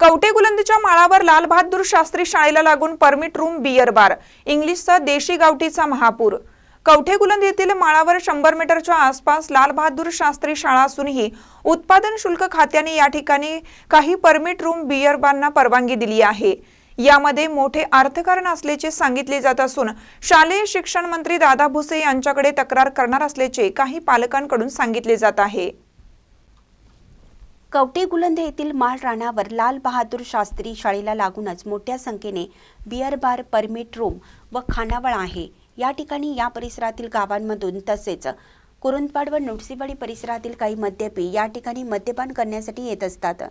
कवठे गुलंदीच्या माळावर लाल बहादूर शास्त्री शाळेला लागून permit room beer bar इंग्लिशचा देशी गावठीचा महापूर. कवठे गुलंद येथील माळावर शंभर मीटरच्या आसपास लाल बहादूर शास्त्री शाळा असूनही उत्पादन शुल्क खात्याने या ठिकाणी काही परमिट रूम बियर बारना परवानगी दिली आहे. यामध्ये मोठे अर्थकारण असल्याचे सांगितले जात असून शालेय शिक्षण मंत्री दादा भुसे यांच्याकडे तक्रार करणार असल्याचे काही पालकांकडून सांगितले जात आहे. कवटे गुलंद येथील माळ राणावर लाल बहादूर शास्त्री शाळेला लागूनच मोठ्या संख्येने बिअर बार परमिट रूम व खानावळ आहे. या ठिकाणी या परिसरातील गावांमधून तसेच कुरुंदपाड व नुडसीवाडी परिसरातील काही मद्यपी या ठिकाणी मद्यपान करण्यासाठी येत असतात.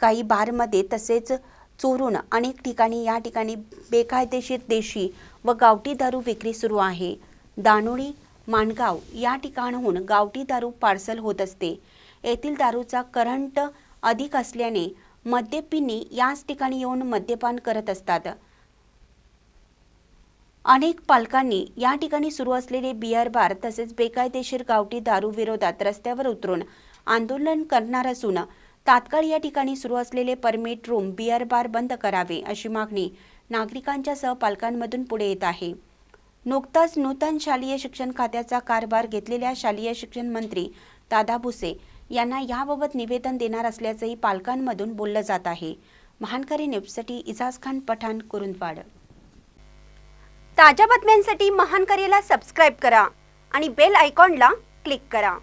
काही बारमध्ये तसेच चोरून अनेक ठिकाणी या ठिकाणी बेकायदेशीर देशी व गावठी दारू विक्री सुरू आहे. दानोळी माणगाव या ठिकाणाहून गावठी दारू पार्सल होत असते. येथील दारूचा करंट अधिक असल्याने मद्यपिनी याच ठिकाणी येऊन मद्यपान करत असतात. अनेक पालकांनी या ठिकाणी सुरू असलेले बियर बार तसेच बेकायदेशीर गावठी दारू विरोधात रस्त्यावर उतरून आंदोलन करणार असून तात्काळ या ठिकाणी सुरू असलेले परमिट रूम बियर बार बंद करावे अशी मागणी नागरिकांच्या सह पालकांमधून पुढे येत आहे. नुकताच नूतन शालेय शिक्षण खात्याचा कारभार घेतलेल्या शालेय शिक्षण मंत्री दादा भुसे यांना याबाबत निवेदन देणार असल्याचंही पालकांमधून बोललं जात आहे. महानकरी न्यूजसाठी इजाज खान पठाण कुरुंदवाड. ताज्या बातम्यांसाठी महानकरीला सबस्क्राईब करा आणि बेल आयकॉनला क्लिक करा.